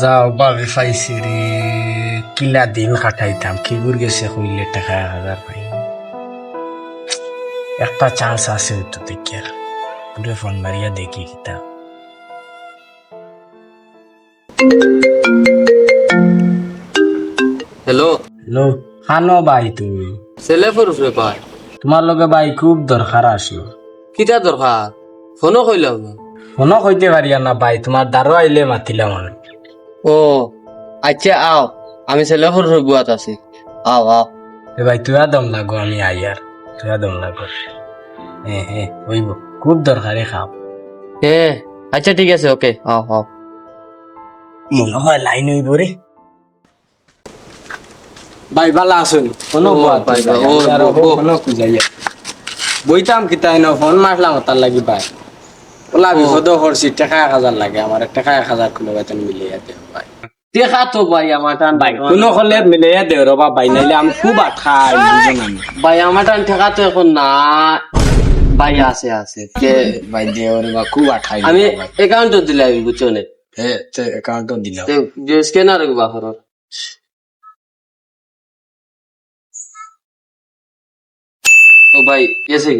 যাও বাবে পাইছি রে। কিলা দিন কাটাইতাম কি গুর গেছে হইলে টাকা হাজার পাই। একটা চান্স আছে তো দেখি পুরে ফোন মারিয়া দেখি কিতা। হ্যালো হ্যালো খানো ভাই তুমি? ছেলে পুরুষ রে ভাই তোমার লগে ভাই খুব দরকার আসলো কিতা দরকার? ফোনও কইলাম না। ফোনও কইতে পারিয়া না ভাই তোমার দ্বারও আইলে মাতিলাম আমি। ও আচ্ছা আও আমি ছেলে পুরুষ বুয়াত আছি। আও আও। এ ভাই তুই দম লাগো আমি আই আর তুই দম লাগো। হ্যাঁ হ্যাঁ হইব খুব দরকারে খাও। এ আচ্ছা ঠিক আছে ওকে আও আও। মনে হয় লাইন হইব রে। ভাই বালা আসুন। কোনো ও, বাত ভাই, ও। কোনো খুঁজাইয়া। বইতাম কিতাই না ফোন মারলাম তার লাগি ভাই। করছি টাকা এক হাজার লাগে আমার টাকা এক হাজার কোনো বেতন মিলিয়ে দেও ভাই। দেখা তো ভাই আমার টান ভাই কোনো হলে মিলিয়ে দেও রবা ভাই নাইলে আমি খুব আঠাই ভাই আমার টান ঠেকা তো এখন না। ভাই আছে আছে। কে? ভাই দেও রে খুব আঠাই আমি অ্যাকাউন্ট দিলে আমি বুঝছ না? হ্যাঁ অ্যাকাউন্টও দিলাম। যে স্ক্যানার রাখবা হরর ও ভাই এসে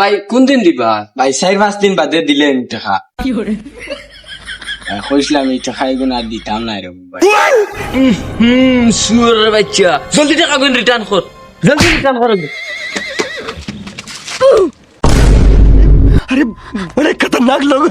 ভাই কোন দিন দিবা? ভাই চার পাঁচ দিন বাদে দিলে টাকা। কইছিলাম এই টাকা এগুলো আর দিতাম না রে হুম সুরের বাচ্চা। জলদি টাকা গুন ৰিটাৰ্ণ কর। জলদি রিটার্ন কর। আরে বড়ে খতরনাক লোক।